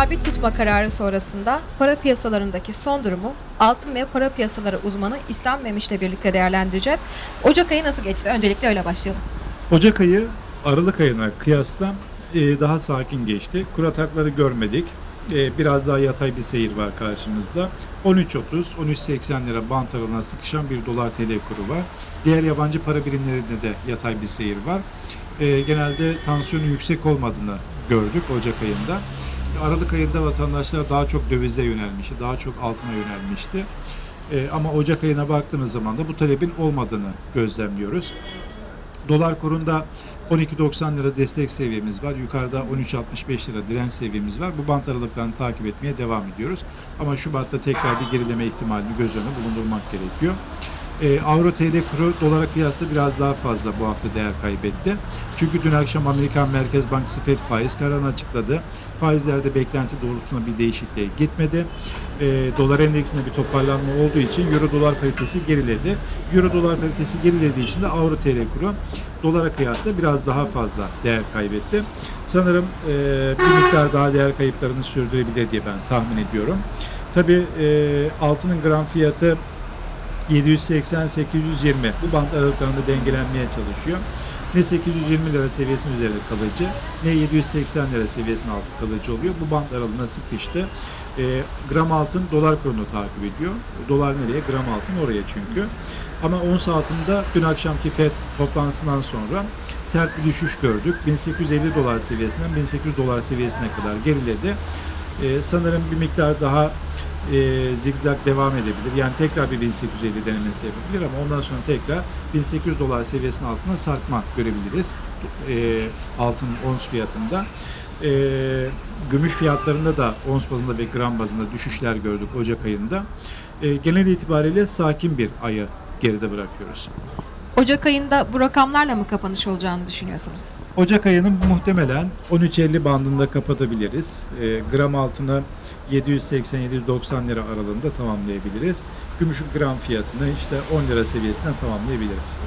sabit tutma kararı sonrasında para piyasalarındaki son durumu altın ve para piyasaları uzmanı İslam Memiş'le birlikte değerlendireceğiz. Ocak ayı nasıl geçti? Öncelikle öyle başlayalım. Ocak ayı Aralık ayına kıyasla e, daha sakin geçti. Kur atakları görmedik. E, biraz daha yatay bir seyir var karşımızda. 13.30, 13.80 lira bant aralığına sıkışan bir dolar TL kuru var. Diğer yabancı para birimlerinde de yatay bir seyir var. E, genelde tansiyonun yüksek olmadığını gördük Ocak ayında. Aralık ayında vatandaşlar daha çok dövize yönelmişti, daha çok altına yönelmişti. E, ama Ocak ayına baktığımız zaman da bu talebin olmadığını gözlemliyoruz. Dolar kurunda 12.90 lira destek seviyemiz var. Yukarıda 13.65 lira direnç seviyemiz var. Bu bant aralıklarını takip etmeye devam ediyoruz. Ama Şubat'ta tekrar bir gerileme ihtimalini göz önüne bulundurmak gerekiyor. Ee, Avro TL kuru dolara kıyasla biraz daha fazla bu hafta değer kaybetti. Çünkü dün akşam Amerikan Merkez Bankası FED faiz kararını açıkladı. Faizlerde beklenti doğrultusunda bir değişikliğe gitmedi. Ee, dolar endeksinde bir toparlanma olduğu için Euro dolar paritesi geriledi. Euro dolar paritesi gerilediği için de Avro TL kuru dolara kıyasla biraz daha fazla değer kaybetti. Sanırım e, bir miktar daha değer kayıplarını sürdürebilir diye ben tahmin ediyorum. Tabii e, altının gram fiyatı 780-820 bu band aralıklarında dengelenmeye çalışıyor. Ne 820 lira seviyesinin üzerinde kalıcı ne 780 lira seviyesinin altı kalıcı oluyor. Bu band aralığına sıkıştı. E, gram altın dolar kurunu takip ediyor. Dolar nereye? Gram altın oraya çünkü. Ama ons altında dün akşamki FED toplantısından sonra sert bir düşüş gördük. 1850 dolar seviyesinden 1800 dolar seviyesine kadar geriledi. E, sanırım bir miktar daha e, zigzag devam edebilir. Yani tekrar bir 1850 denemesi yapabilir ama ondan sonra tekrar 1800 dolar seviyesinin altına sarkma görebiliriz e, altın ons fiyatında. E, gümüş fiyatlarında da ons bazında ve gram bazında düşüşler gördük Ocak ayında. E, genel itibariyle sakin bir ayı geride bırakıyoruz. Ocak ayında bu rakamlarla mı kapanış olacağını düşünüyorsunuz? Ocak ayının muhtemelen 13.50 bandında kapatabiliriz. E, gram altını 780-790 lira aralığında tamamlayabiliriz. Gümüşün gram fiyatını işte 10 lira seviyesinden tamamlayabiliriz.